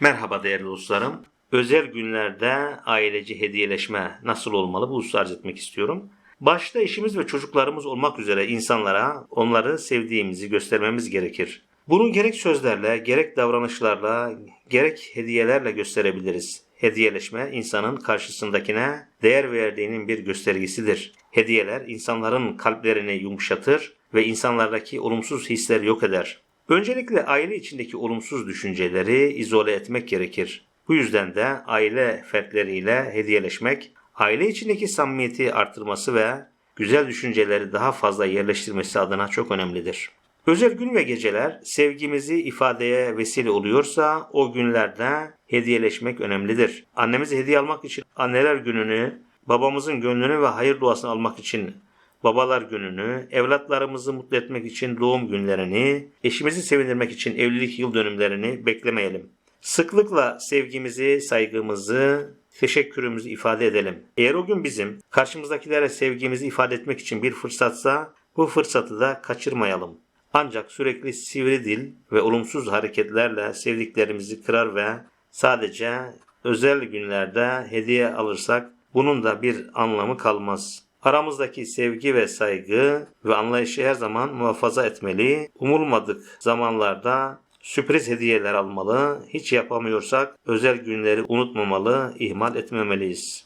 Merhaba değerli dostlarım. Özel günlerde aileci hediyeleşme nasıl olmalı bu hususu arz etmek istiyorum. Başta eşimiz ve çocuklarımız olmak üzere insanlara onları sevdiğimizi göstermemiz gerekir. Bunu gerek sözlerle, gerek davranışlarla, gerek hediyelerle gösterebiliriz. Hediyeleşme insanın karşısındakine değer verdiğinin bir göstergesidir. Hediyeler insanların kalplerini yumuşatır ve insanlardaki olumsuz hisleri yok eder. Öncelikle aile içindeki olumsuz düşünceleri izole etmek gerekir. Bu yüzden de aile fertleriyle hediyeleşmek, aile içindeki samimiyeti artırması ve güzel düşünceleri daha fazla yerleştirmesi adına çok önemlidir. Özel gün ve geceler sevgimizi ifadeye vesile oluyorsa o günlerde hediyeleşmek önemlidir. Annemize hediye almak için anneler gününü, babamızın gönlünü ve hayır duasını almak için babalar gününü, evlatlarımızı mutlu etmek için doğum günlerini, eşimizi sevindirmek için evlilik yıl dönümlerini beklemeyelim. Sıklıkla sevgimizi, saygımızı, teşekkürümüzü ifade edelim. Eğer o gün bizim karşımızdakilere sevgimizi ifade etmek için bir fırsatsa bu fırsatı da kaçırmayalım. Ancak sürekli sivri dil ve olumsuz hareketlerle sevdiklerimizi kırar ve sadece özel günlerde hediye alırsak bunun da bir anlamı kalmaz. Aramızdaki sevgi ve saygı ve anlayışı her zaman muhafaza etmeli. Umulmadık zamanlarda sürpriz hediyeler almalı. Hiç yapamıyorsak özel günleri unutmamalı, ihmal etmemeliyiz.